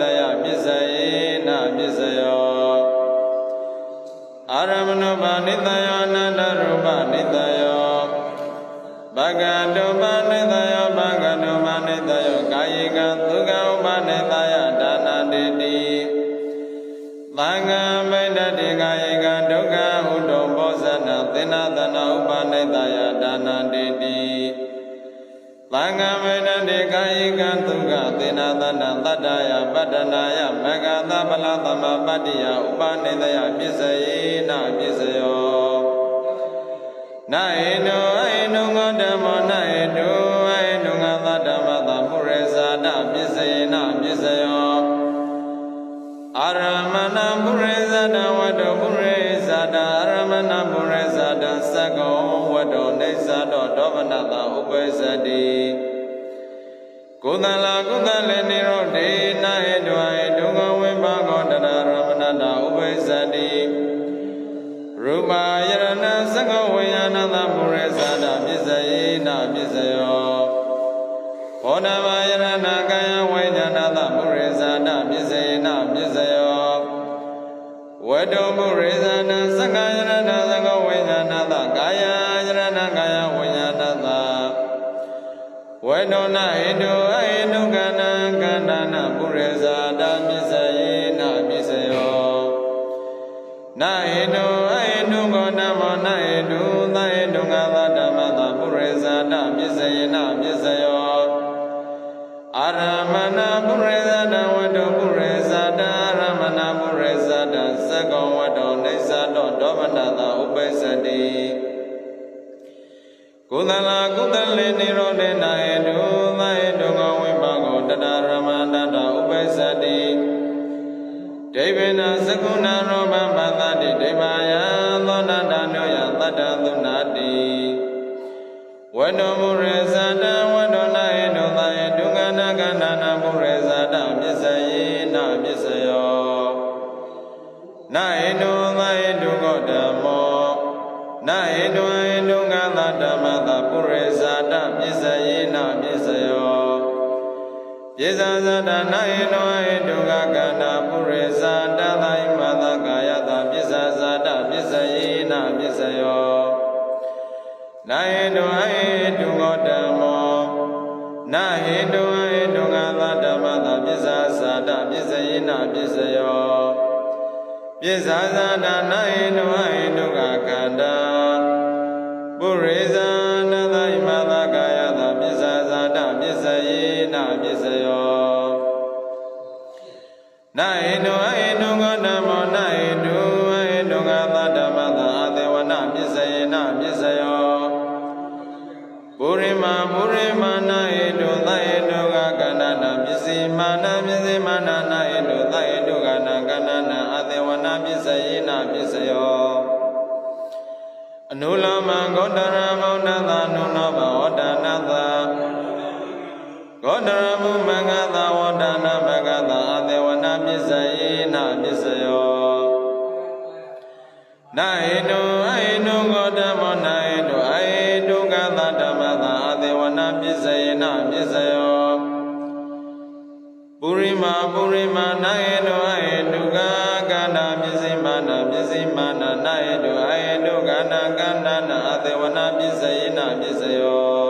တယပစ္စယေနပစ္စယောအာ သင်္နာသနာတတ္တယပတ္တနာယမဂ္ဂသပလသမပတ္တိယဥပနိတယပစ္စယေနပစ္စယောနာဟိတောအဟိတောငောဓမ္မောနာဟိတောအဟိတောငါသဓမ္မသပုရိဇာတပစ္စယေနပစ္စယောအာရမဏပုရိဇာတဝတ္တပုရိဇာတအာရမဏပုရိဇာတသက္ကောဝတ္တောနေသတောဒောမနတဥပ္ပဇ္ဇတိ ကုသလကုသလေနိရောဓေနာဟိတောအဟိတောငောဝိပါကောတရရမဏတဥပ္ပဇ္ဇတိရူပယရဏသက္ကဝိညာဏသပုရိသတာပစ္စယေနပစ္စယောဘောဓဘာယရဏကာယဝိညာဏသပုရိသတာပစ္စယေနပစ္စယောဝတ္တပုရိသနာသက္ကယရဏသက္ကဝိညာဏသကာယယရဏကာယဝိညာဏသဝေဒနာဟိတုအဟိတု အာရမဏပုရိဇာတဝတ္တပုရိဇာတအာရမဏပုရိဇာတသက္ကောဝတ္တောနေသတောဒောမနတဥပ္ပစ္စတိကုသလကုသလေနိရောဓေနာဟိတုသဟိတုကောဝိပါကောတတရမန္တတဥပ္ပစ္စတိဒိဗေနသကုဏရောပပသတိဒိဗာယသောနာတနောယသတ္တသုနာတိဝတ္တမုရေဇာတဝတ္တ နာဟိတုသယေဒုက္ခဓမ္မောနာဟိတုဟိတုကသဓမ္မသပုရေဇာတပစ္စယေနပစ္စယောပြေဇာဇာတနာယေနောဟေတုကကန္နာပုရိဇာတသာယမသကာယတာပြေဇာဇာတပစ္စယေနပစ္စယောနာယေတောဟေတုဂောဓမ္မောနာဟေတောဟေတုကသဓမ္မသာပြေဇာဇာတပစ္စယေနပစ္စယော ပြေဇာဇာတနာယေတောဟေတုကကန္တာပုရိဇာန နာဟိတုအဟိတုဂေါတမောနာဟိတုအဟိတုကသဓမ္မသအသေဝနာပစ္စယေနပစ္စယောပုရိမာပုရိမာနာဟိတုအဟိတုကကန္တာပစ္စည်းမာနာပစ္စည်းမာနာနာဟိတုအဟိတုကန္နာကန္နာနာအသေဝနာပစ္စယေနပစ္စယော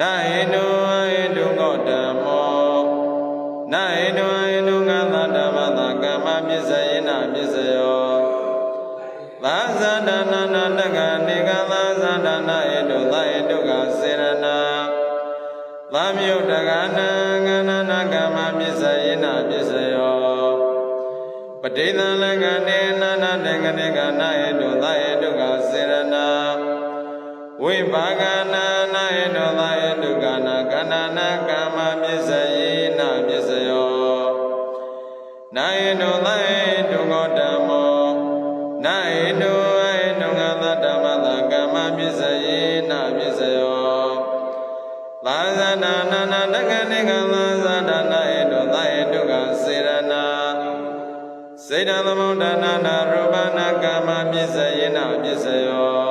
နာဟိတုအဟိတု သာဇာတနာနာတကနေကသာဇာတနာဟိတုသဟိတုကစေရနာသံယုတ်တကနာကဏနာကမ္မပစ္စယေနပစ္စယောပဋိသင်္လကနေနာနာတေကနေကနာဟေတုသဟေတုကစေရနာဝိပါကနာနာဟေတုသ သာဇာနာနာနာတက္ကနိကသာဇာနာနာဧတုသာဧတုကစေရနာစေတသမုဒ္ဒနာနာရူပနာကာမပစ္စယေနပစ္စယော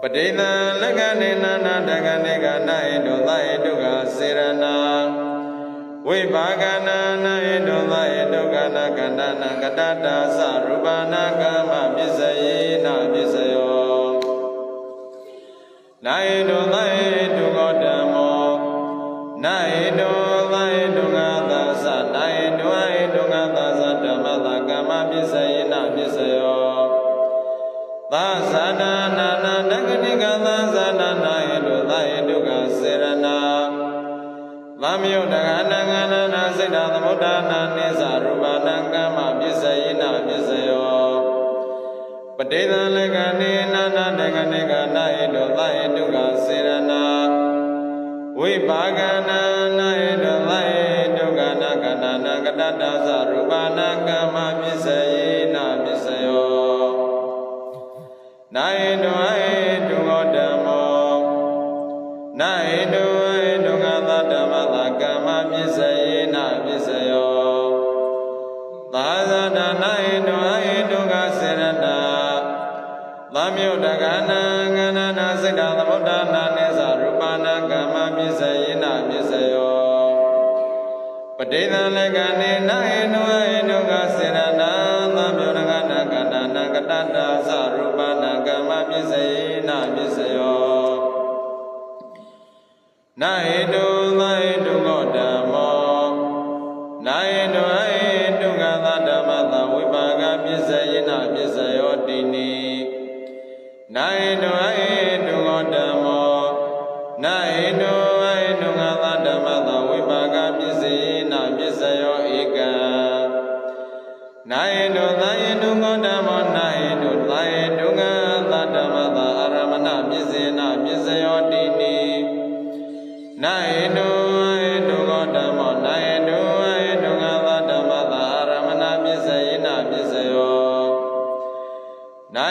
ပဋိသင်လက္ခဏေနာနာတက္ကနိကနာဧတုသာဧတုကစေရနာဝဝိပါကနာနာယတောသယဒုက္ခနာကန္တနာကတတသရူပနာကမ္မပစ္စယေနပစ္စယောနာယတောသ စ္စယေနပစ္စယောသာသနာနာနာနဂတိကသာသနာနာယတောသယဒုက္ခစေရနာသမယုတ်တကနငနနာစိတ်တသမုဒ္ဒနာနိသရူပနာကမ္မပစ္စယေနပစ္စယောပဋိသလကနိနာနာတကနိကနာဟိတောသဟိတုကစေရနာဝိပါကနာနာဟိတောသဟိတုကနာကနာနာကတတသရူပနာကမ္မ နာဟိတောဟိတုဟောဓမ္မောနာဟိတောဟိတုကသဓမ္မသကမ္မပစ္စယေနပစ္စယောသာသနာနာဟိတောဟိတုကစေရနာသမယုတ်တကနာငနနာစိတ်တသမုဒ္ဒနာနိသရူပနာကမ္မပစ္စယေနပစ္စယောပဋိသလကနိနာဟိတောဟိတုကစေရနာသမယုတ်တကနာကနာနာကတတသ နာ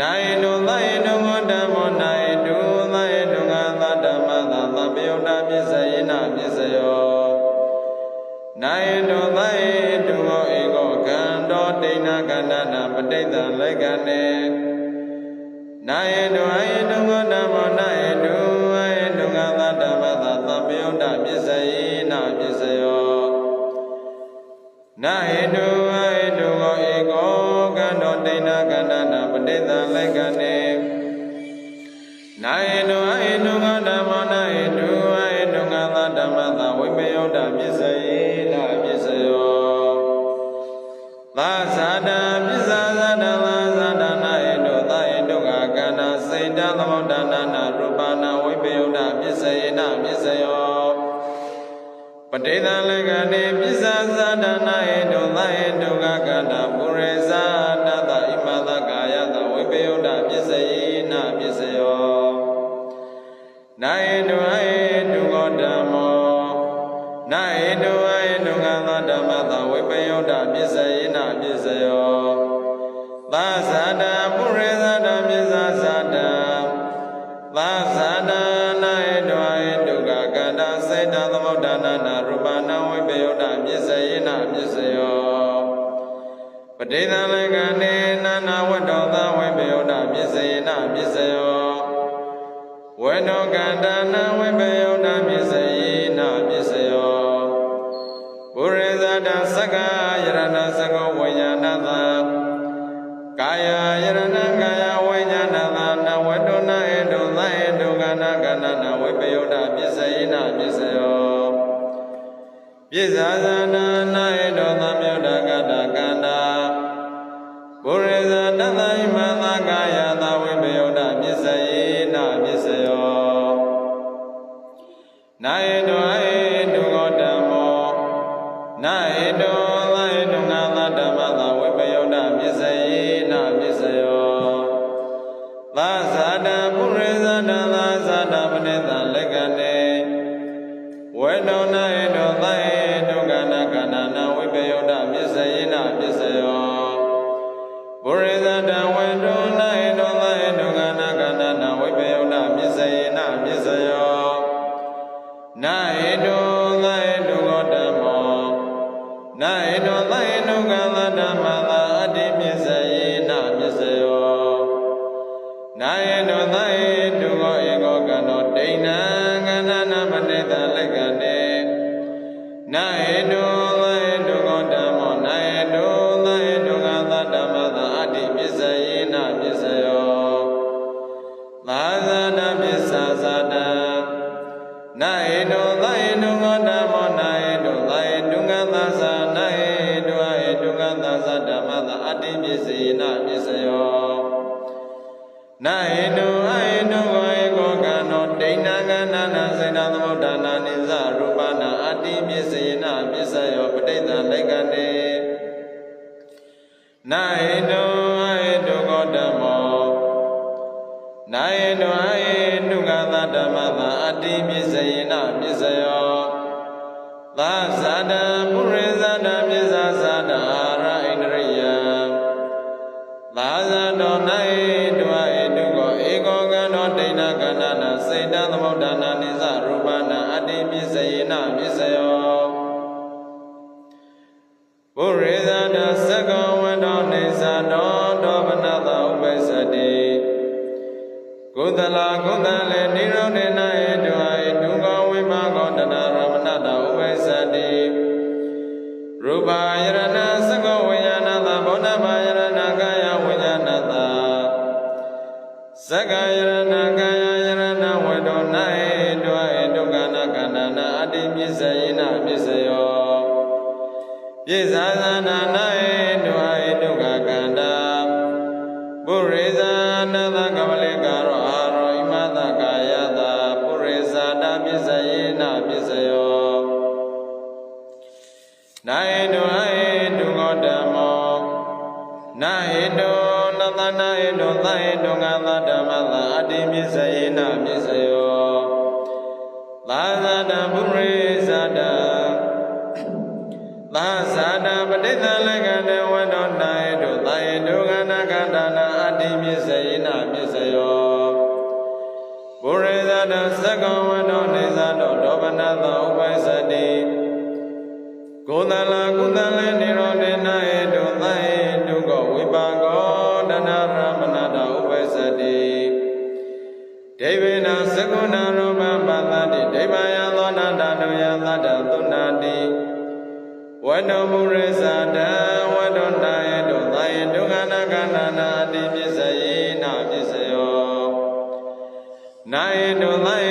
နာယေနုသယေနုငဓမ္မောနာယေတုသယေနုငသဓမ္မသသဗ္ဗယုတ္တပစ္စယေနပစ္စယောနာယတောသယေတုဟောဧကောကံတော်ဒိဏကန္နနာပဋိသလက္ခဏေနာယတောအယေတုငောဓမ္သာသတာပုရိသတာပစ္ဆာသတာသာသတာနာယေတုအယေတုကကန္တာစေတသမုဒ္ဒနာနာရူပနာဝိပယုတ္တပစ္စယေနပစ္စယောပဋိသလက္ခဏေနာနာဝတ္တောသဝိပယုတ္တပစ္စယေနပစ္စယောဝေနောကန္တနာဝိပယုတ္တပစ္စယေနပစ္စယောပုရိသတသက္ကာယရဏသကောဝိညာဏသ ပစ္စ္စယေနပစ္စယော တ္တိပစ္စယေနပစ္စယောသာဇာတပုရိဇာ ရူပယရဏသကောဝိညာဏသဘောဓဘာယရဏကာယဝိညာဏသသက္ကယရဏ တုသဟိတုငါသဓမ္မသာအတ္တိပစ္စယေနပစ္စယောသာသတပုရိဇာတသာဇာတပဋိသလက္ခဏေဝတ္တောနာယတုသာယတုကနာကတနာအတ္တိပစ္စယေနပစ္စယောပုရိသတသက္ကဝတ္တောနေသတောဒောပနသောဥပ္ပစ္စတိကိုသလကုသလေ ကုဏရူပပတ္တိဒိဗယသောနာတတုယသတ္တသုနာတိဝတ္တမုရိဇာတံဝတ္တနာယတုသာယဒုက္ခနာကနာနာအတိပစ္စယေနပစ္စယောနာယတုသာယ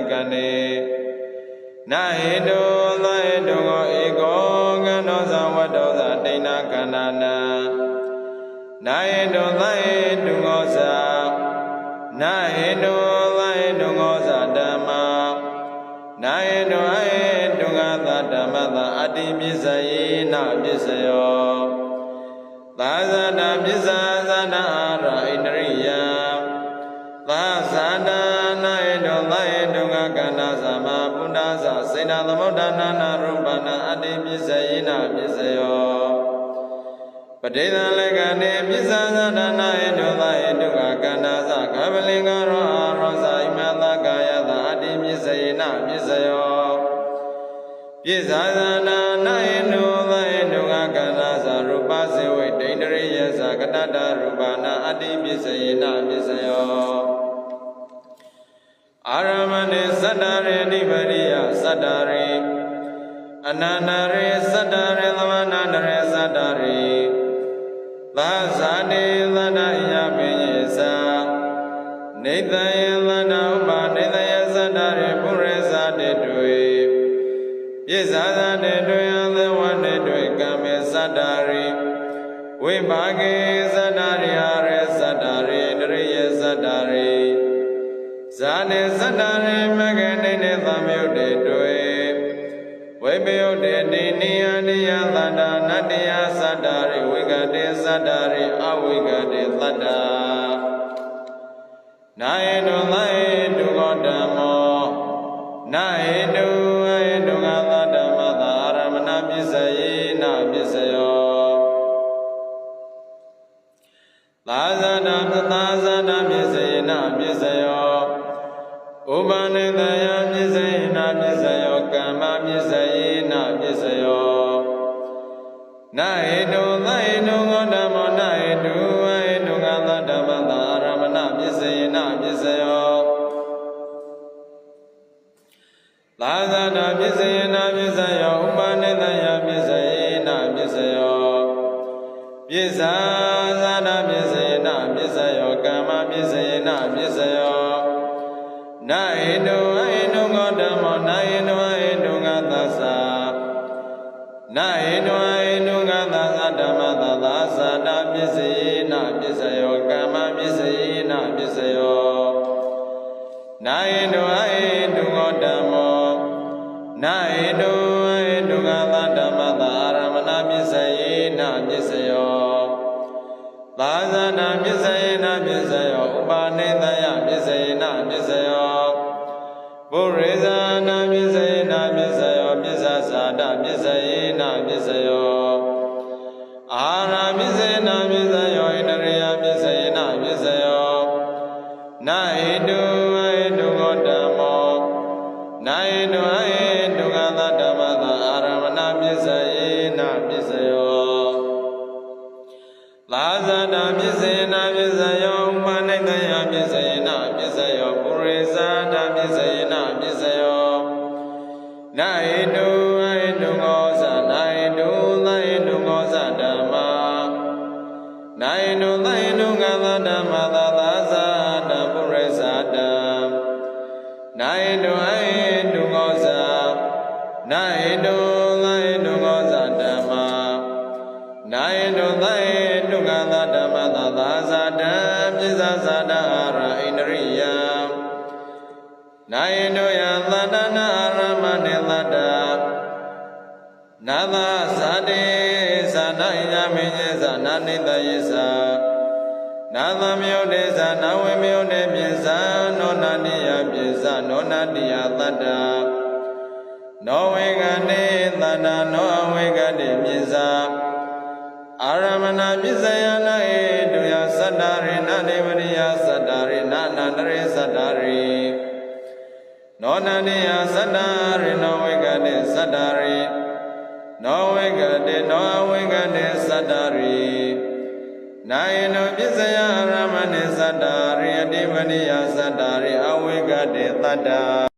လက္ခဏေနာဟေတုသာဟေတုကိုဧကောကန္တောဇံဝတ္တောဇာဒိဋ္ဌကန္တာနာနာဟေတုသာဟေတုကိုဇာနာဟေတုသာဟေတုကိုဇာဓမ္မာနာဟေတုအဟေတုကသဓမ္မသာအတ္တိပစ္စယေနပစ္စယောသာဇာတာပစ္ဆာဇာနာအာရဣန္ဒ ဒ္ဒနာနာရူပနာအတ္တိပစ္စယေနပစ္စယောပဋိသလက္ခဏေပစ္ဆာဇာတာနာဧတောသာဧတုကကန္နာသကဗလင်္ဂရောအာရောဇာဣမသကာယသာအတ္တိပစ္စယေနပစ္စယောပိဇာဇာနာနာယနုသယနုငကန္နာသာရူပစေဝိဒိန္ဒရိယသကတတရူပနာအတ္တိပစ္စယေနပစ္စယောအာရမဏေသတ္တရေနိဗရိယသတ္တရေ အနန္တရေသတ္တရေသမဏန္တရေသတ္တရေသာဇာတိသတ္တယပိယေသာနေတယေသတ္တဥပါနေတယေသတ္တရေပုရိသတေတွေပိဇာသတေတွေအသဝတေတွေကံမေသတ္တရေဝိပါကေသ နာ သနာပစ္စယေနပစ္စယောကမ္မပစ္စယေနပစ္စယောနာဟေတုဝဟေတုငောဓမ္မောနာဟေတုဝဟေတုငါသစ္စာနာဟိတောဟိတုငါသာသဓမ္မသာသာသတာပစ္စယေနပစ္စယောကမ္မပစ္စယေနပစ္စယော နပစ္စယောဥပါနေတယပစ္စယေနပစ္စယောပုရိဇာ ယုတ်တေဇာနာဝေမယုတ်တေပြေဇာနောနာနိယပြေဇာနောနာတိယသတ္တနောဝေကတိသတ္တနောအဝေကတိပြေဇာအာရမဏပစ္စယနာဧတုယသတ္တရေနဒေဝရိယသတ္တရေနနန္တရေသတ္တရေနောနန္တိယသတ္တရေနောဝေကတိသတ္တရေနောဝေကတိနောအဝေကတိသတ္တရေနာယေနောပစ္စယအာရမဏေသ တ္တရေအတိဝရိယသတ္တရေအဝေကတိသတ္တ